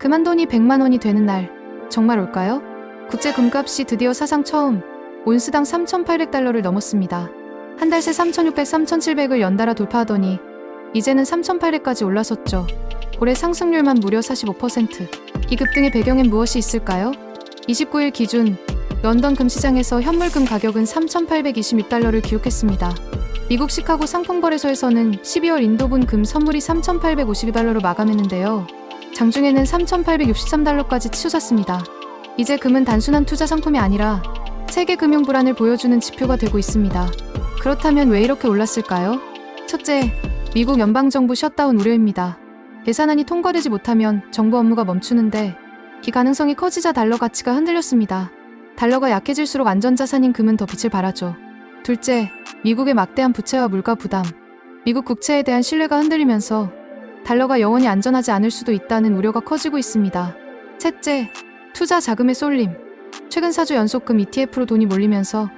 그만 돈이 100만 원이 되는 날 정말 올까요? 국제 금값이 드디어 사상 처음 온스당 3,800달러를 넘었습니다. 한 달 새 3,600, 3,700을 연달아 돌파하더니 이제는 3,800까지 올라섰죠. 올해 상승률만 무려 45%. 이 급등의 배경엔 무엇이 있을까요? 29일 기준 런던 금시장에서 현물금 가격은 3,826달러를 기록했습니다. 미국 시카고 상품거래소에서는 12월 인도분 금 선물이 3,852달러로 마감했는데요. 장중에는 3,863달러까지 치솟았습니다. 이제 금은 단순한 투자 상품이 아니라 세계 금융 불안을 보여주는 지표가 되고 있습니다. 그렇다면 왜 이렇게 올랐을까요? 첫째, 미국 연방정부 셧다운 우려입니다. 예산안이 통과되지 못하면 정부 업무가 멈추는데 이 가능성이 커지자 달러 가치가 흔들렸습니다. 달러가 약해질수록 안전자산인 금은 더 빛을 발하죠. 둘째, 미국의 막대한 부채와 물가 부담. 미국 국채에 대한 신뢰가 흔들리면서 달러가 영원히 안전하지 않을 수도 있다는 우려가 커지고 있습니다. 셋째, 투자 자금의 쏠림. 최근 4주 연속 금 ETF로 돈이 몰리면서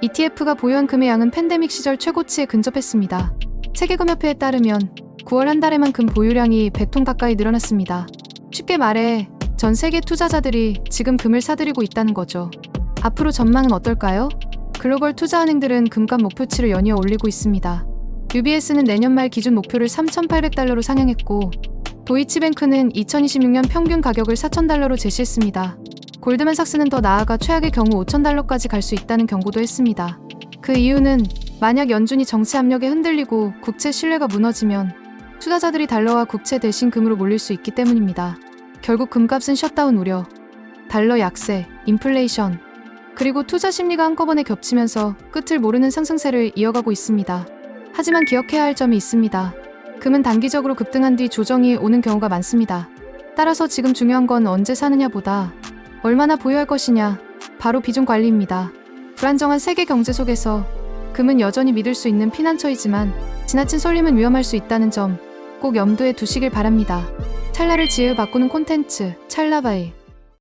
ETF가 보유한 금의 양은 팬데믹 시절 최고치에 근접했습니다. 세계금협회에 따르면 9월 한 달에만 금 보유량이 100톤 가까이 늘어났습니다. 쉽게 말해 전 세계 투자자들이 지금 금을 사들이고 있다는 거죠. 앞으로 전망은 어떨까요? 글로벌 투자은행들은 금값 목표치를 연이어 올리고 있습니다. UBS는 내년 말 기준 목표를 3,800달러로 상향했고 도이치뱅크는 2026년 평균 가격을 4,000달러로 제시했습니다. 골드만삭스는 더 나아가 최악의 경우 5,000달러까지 갈 수 있다는 경고도 했습니다. 그 이유는 만약 연준이 정치 압력에 흔들리고 국채 신뢰가 무너지면 투자자들이 달러와 국채 대신 금으로 몰릴 수 있기 때문입니다. 결국 금값은 셧다운 우려, 달러 약세, 인플레이션, 그리고 투자 심리가 한꺼번에 겹치면서 끝을 모르는 상승세를 이어가고 있습니다. 하지만 기억해야 할 점이 있습니다. 금은 단기적으로 급등한 뒤 조정이 오는 경우가 많습니다. 따라서 지금 중요한 건 언제 사느냐보다 얼마나 보유할 것이냐, 바로 비중 관리입니다. 불안정한 세계 경제 속에서 금은 여전히 믿을 수 있는 피난처이지만 지나친 쏠림은 위험할 수 있다는 점 꼭 염두에 두시길 바랍니다. 찰나를 지혜로 바꾸는 콘텐츠 찰나바이